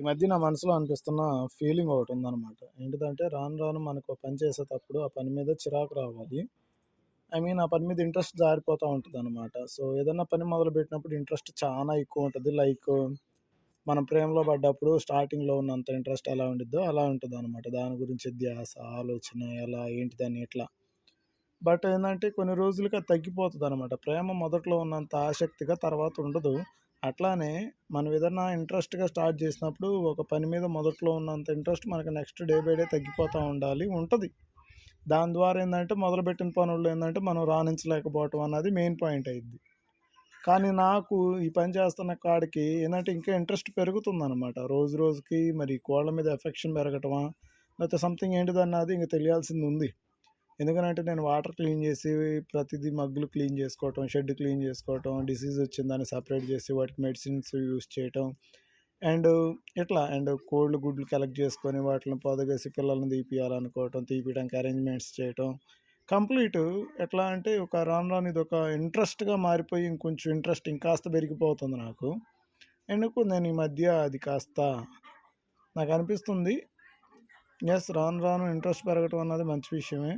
ఈ మధ్య నా మనసులో అనిపిస్తున్న ఫీలింగ్ ఒకటుందనమాట. ఏంటిదంటే రాను రాను మనకు పని చేసేటప్పుడు ఆ పని మీద చిరాకు రావాలి. ఐ మీన్ ఆ పని మీద ఇంట్రెస్ట్ జారిపోతూ ఉంటుంది అనమాట సో, ఏదైనా పని మొదలుపెట్టినప్పుడు ఇంట్రెస్ట్ చాలా ఎక్కువ ఉంటుంది లైక్ మనం ప్రేమలో పడ్డప్పుడు స్టార్టింగ్‌లో ఉన్నంత ఇంట్రెస్ట్ ఎలా ఉండిద్దో అలా ఉంటదనమాట. దాని గురించి ధ్యాస, ఆలోచన ఎలా, ఏంటిదని ఇట్లా. బట్ ఏంటంటే కొన్ని రోజులుగా తగ్గిపోతుంది అనమాట ప్రేమ మొదట్లో ఉన్నంత ఆసక్తిగా తర్వాత ఉండదు. అట్లానే మనం ఏదన్నా ఇంట్రెస్ట్‌గా స్టార్ట్ చేసినప్పుడు ఒక పని మీద మొదట్లో ఉన్నంత ఇంట్రెస్ట్ మనకి నెక్స్ట్ డే బై డే తగ్గిపోతూ ఉండాలి. ఉంటుంది దాని ద్వారా ఏంటంటే మొదలుపెట్టిన పనుల్లో ఏంటంటే మనం రాణించలేకపోవటం అన్నది మెయిన్ పాయింట్ అయింది కానీ నాకు ఈ పని చేస్తున్న కాడికి ఏంటంటే ఇంకా ఇంట్రెస్ట్ పెరుగుతుందనమాట. రోజు రోజుకి మరి కోళ్ళ మీద ఎఫెక్షన్ పెరగటమా? లేకపోతే సంథింగ్ ఏంటిదన్నది ఇంక తెలియాల్సిందుంది. ఎందుకనంటే నేను వాటర్ క్లీన్ చేసి ప్రతిదీ మగ్గులు క్లీన్ చేసుకోవటం, షెడ్ క్లీన్ చేసుకోవటం, డిసీజ్ వచ్చిన దాన్ని సపరేట్ చేసి వాటికి మెడిసిన్స్ యూజ్ చేయటం. అండ్ ఇట్లా అండ్ కోళ్ళు గుడ్లు కలెక్ట్ చేసుకొని వాటిని పొదగేసి పిల్లల్ని తీపియాలనుకోవటం, తీపియడానికి అరేంజ్‌మెంట్స్ చేయటం. కంప్లీట్ ఎట్లా అంటే ఒక రాను రాను ఒక ఇంట్రెస్ట్‌గా మారిపోయి ఇంకొంచెం ఇంట్రెస్ట్ ఇంకాస్త పెరిగిపోతుంది నాకు. ఎందుకు నేను ఈ మధ్య అది కాస్త నాకు అనిపిస్తుంది ఎస్ రాను రాను ఇంట్రెస్ట్ పెరగటం అన్నది మంచి విషయమే.